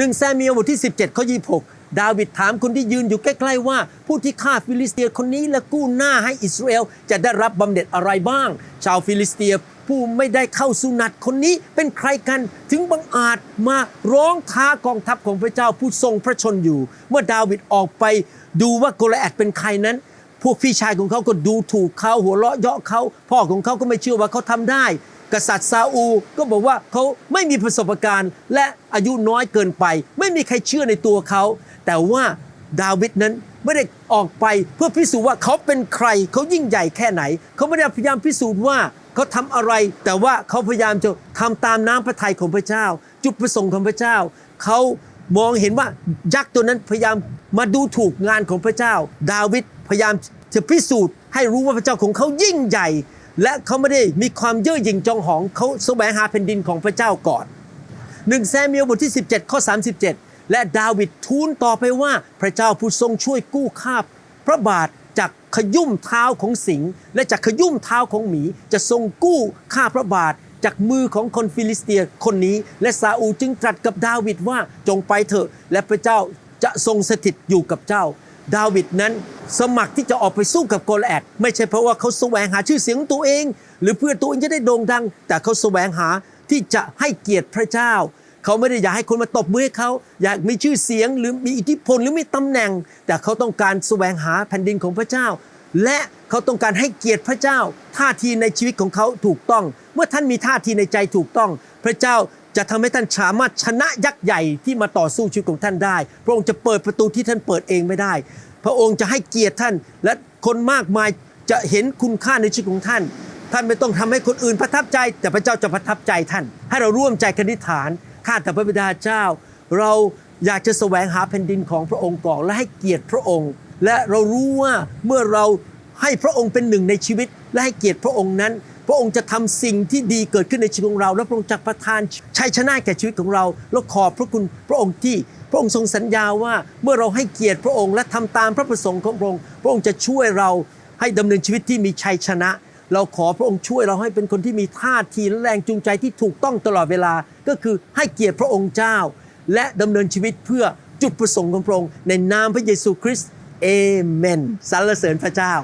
หนึ่งแซมเมียลบทที่ 17ข้อ26 ดาวิดถามคนที่ยืนอยู่ใกล้ๆว่า ผู้ที่ฆ่าฟิลิสเตียคนนี้และกู้หน้าให้อิสราเอลจะได้รับบำเหน็จอะไรบ้าง ชาวฟิลิสเตียผู้ไม่ได้เข้าสุนัตคนนี้เป็นใครกันถึงบังอาจมาร้องท้ากองทัพของพระเจ้าผู้ทรงพระชนอยู่ เมื่อดาวิดออกไปดูว่าโกลแอดเป็นใครนั้น พวกพี่ชายของเขาก็ดูถูกเขาหัวเราะเยาะเขาพ่อของเขาก็ไม่เชื่อว่าเขาทำได้ กษัตริย์ซาอูก็บอกว่าเขาไม่มีประสบการณ์ และอายุน้อยเกินไป ไม่มีใครเชื่อในตัวเขา แต่ว่าดาวิดนั้นไม่ได้ออกไปเพื่อพิสูจน์ว่าเขาเป็นใครเขายิ่งใหญ่แค่ไหน เขาไม่ได้พยายามพิสูจน์ว่าเขาทำอะไร แต่ว่าเขาพยายามจะทำตามน้ำพระทัยของพระเจ้า จุดประสงค์ของพระเจ้า เขามองเห็นว่ายักษ์ตัวนั้นพยายามมาดูถูกงานของพระเจ้า ดาวิดพยายามจะพิสูจน์ให้รู้ว่าพระเจ้าของเขายิ่งใหญ่ และเขาไม่ได้มีความเย่อหยิ่งจองหองเขาแสวงหาแผ่นดินของพระเจ้าก่อนหนึ่งแซมเมลบทที่ 17 ข้อ 37 และดาวิดทูลต่อไปว่าพระเจ้าผู้ทรงช่วยกู้ข้าพระบาทจากขยุ่มเท้าของสิงและจากขยุ่มเท้าของหมี จะทรงกู้ข้าพระบาทจากมือของคนฟิลิสเตียคนนี้ และซาอูจึงตรัสกับดาวิดว่าจงไปเถอะ และพระเจ้าจะทรงสถิตอยู่กับเจ้า ดาวิดนั้น สมัครที่จะออกไปสู้กับโกลแอดไม่ใช่เพราะว่าเขาแสวงหาชื่อเสียงตัวเอง หรือเพื่อตัวเองจะได้โด่งดัง แต่เขาแสวงหาที่จะให้เกียรติพระเจ้า เขาไม่ได้อยากให้คนมาตบมือให้เขาอยากมีชื่อเสียงหรือมีอิทธิพลหรือมีตำแหน่ง แต่เขาต้องการแสวงหาแผ่นดินของพระเจ้า และเขาต้องการให้เกียรติพระเจ้า ท่าทีในชีวิตของเขาถูกต้อง เมื่อท่านมีท่าทีในใจถูกต้อง พระเจ้าจะทำให้ท่านสามารถชนะยักษ์ใหญ่ที่มาต่อสู้ชีวิตของท่านได้ พระองค์จะเปิดประตูที่ท่านเปิดเองไม่ได้ พระองค์จะให้เกียรติท่าน และคนมากมายจะเห็นคุณค่าในชีวิตของท่าน ท่านไม่ต้องทำให้คนอื่นประทับใจ แต่พระเจ้าจะประทับใจท่าน ให้เราร่วมใจกันอธิษฐานข้าแต่พระบิดาเจ้า เราอยากจะแสวงหาแผ่นดินของพระองค์ก่อนและให้เกียรติพระองค์ และเรารู้ว่าเมื่อเราให้พระองค์เป็นหนึ่งในชีวิต และให้เกียรติพระองค์นั้น พระองค์จะทำสิ่งที่ดีเกิดขึ้นในชีวิตของเรา และพระองค์จะประทานชัยชนะแก่ชีวิตของเรา แล้วขอบพระคุณพระองค์ที่ พระองค์ทรงสัญญาว่าเมื่อเราให้เกียรติพระองค์และทำตามพระประสงค์ของพระองค์ พระองค์จะช่วยเราให้ดำเนินชีวิตที่มีชัยชนะ เราขอพระองค์ช่วยเราให้เป็นคนที่มีท่าทีและแรงจูงใจที่ถูกต้องตลอดเวลา ก็คือให้เกียรติพระองค์เจ้า และดำเนินชีวิตเพื่อจุดประสงค์ของพระองค์ในนามพระเยซูคริสต์เอเมนสรรเสริญพระเจ้า